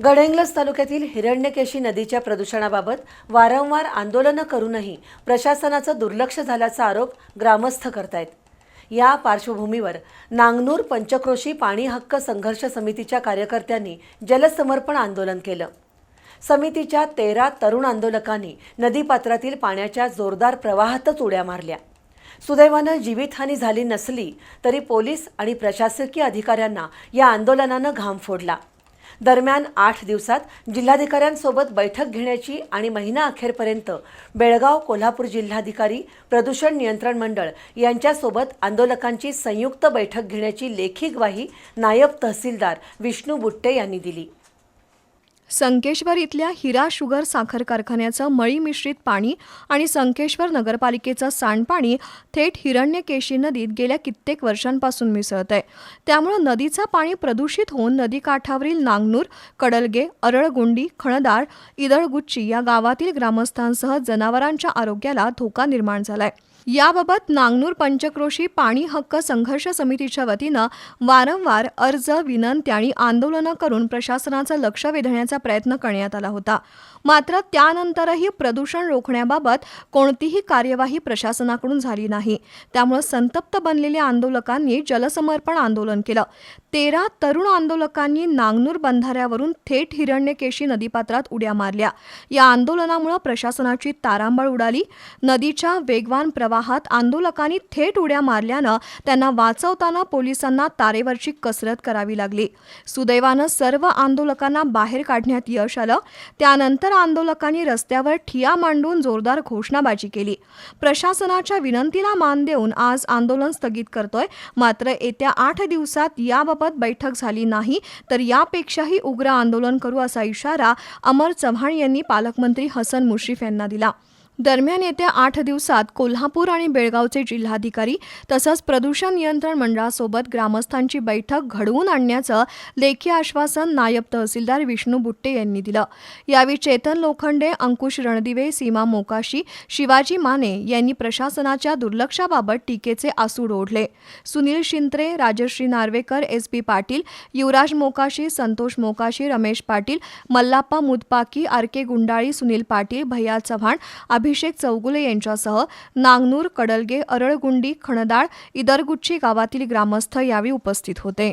गडहिंग्लज तालुक्यातील हिरण्यकेशी नदीच्या प्रदूषणाबाबत वारंवार आंदोलनं करूनही प्रशासनाचं दुर्लक्ष झाल्याचा आरोप ग्रामस्थ करतायत. या पार्श्वभूमीवर नांगनूर पंचक्रोशी पाणी हक्क संघर्ष समितीच्या कार्यकर्त्यांनी जलसमर्पण आंदोलन केलं. समितीच्या तेरा तरुण आंदोलकांनी नदीपात्रातील पाण्याच्या जोरदार प्रवाहातच उड्या मारल्या. सुदैवानं जीवितहानी झाली नसली तरी पोलीस आणि प्रशासकीय अधिकाऱ्यांना या आंदोलनानं घाम फोडला. दरम्यान आठ दिवसात जिल्हाधिकाऱ्यांसोबत बैठक घेण्याची आणि महिना अखेरपर्यंत बेळगाव कोल्हापूर जिल्हाधिकारी प्रदूषण नियंत्रण मंडळ यांच्यासोबत आंदोलकांची संयुक्त बैठक घेण्याची लेखी ग्वाही नायब तहसीलदार विष्णू बुट्टे यांनी दिली. संकेश्वर इथल्या हिरा शुगर साखर कारखान्याचं मळी मिश्रित पाणी आणि संकेश्वर नगरपालिकेचं सांडपाणी थेट हिरण्यकेशी नदीत गेल्या कित्येक वर्षांपासून मिसळत आहे त्यामुळं नदीचं पाणी प्रदूषित होऊन नदीकाठावरील नांगनूर कडलगे अरळगुंडी खणदाळ इदळगुच्ची या गावातील ग्रामस्थांसह जनावरांच्या आरोग्याला धोका निर्माण झालाय. याबाबत नांगनूर पंचक्रोशी पाणी हक्क संघर्ष समितीच्या वतीनं वारंवार अर्ज विनंत्या आणि आंदोलनं करून प्रशासनाचं लक्ष वेधण्याचा प्रयत्न करण्यात आला होता. मात्र त्यानंतरही प्रदूषण रोखण्याबाबत कोणतीही कार्यवाही प्रशासनाकडून झाली नाही. त्यामुळे संतप्त बनलेल्या आंदोलकांनी जलसमर्पण आंदोलन केलं. तेरा तरुण आंदोलकांनी नांगनूर बंधाऱ्यावरून थेट हिरण्यकेशी नदीपात्रात उड्या मारल्या. या आंदोलनामुळे प्रशासनाची तारांबळ उडाली. नदीच्या वेगवान प्रवाहात आंदोलकांनी थेट उड्या मारल्यानं त्यांना वाचवताना पोलिसांना तारेवरची कसरत करावी लागली. सुदैवानं सर्व आंदोलकांना बाहेर काढण्यात यश आलं. त्यानंतर आंदोलकांनी रस्त्यावर ठिया मांडून जोरदार घोषणाबाजी केली. प्रशासनाच्या विनंतीला मान देऊन आज आंदोलन स्थगित करतोय. मात्र येत्या आठ दिवसात याबाबत बैठक झाली नाही तर यापेक्षाही उग्र आंदोलन करू असा इशारा अमर चव्हाण यांनी पालकमंत्री हसन मुश्रीफ यांना दिला. दरम्यान येत्या आठ दिवसात कोल्हापूर आणि बेळगावचे जिल्हाधिकारी तसंच प्रदूषण नियंत्रण मंडळासोबत ग्रामस्थांची बैठक घडवून आणण्याचं लेखी आश्वासन नायब तहसीलदार विष्णू बुट्टे यांनी दिलं. यावेळी चेतन लोखंडे अंकुश रणदिवे सीमा मोकाशी शिवाजी माने यांनी प्रशासनाच्या दुर्लक्षाबाबत टीकेचे आसूड ओढले. Sunil Shintre Rajashree Narvekar S B Patil Yuvraj Mokashi Santosh Mokashi Ramesh Patil Mallappa Mudpaki R K Gundali Sunil Patil भैया चव्हाण अभिषेक चौगुले यांच्यासह नांगनूर कडलगे अरळगुंडी खणदाळ इदरगुच्ची गावातील ग्रामस्थ यावेळी उपस्थित होते.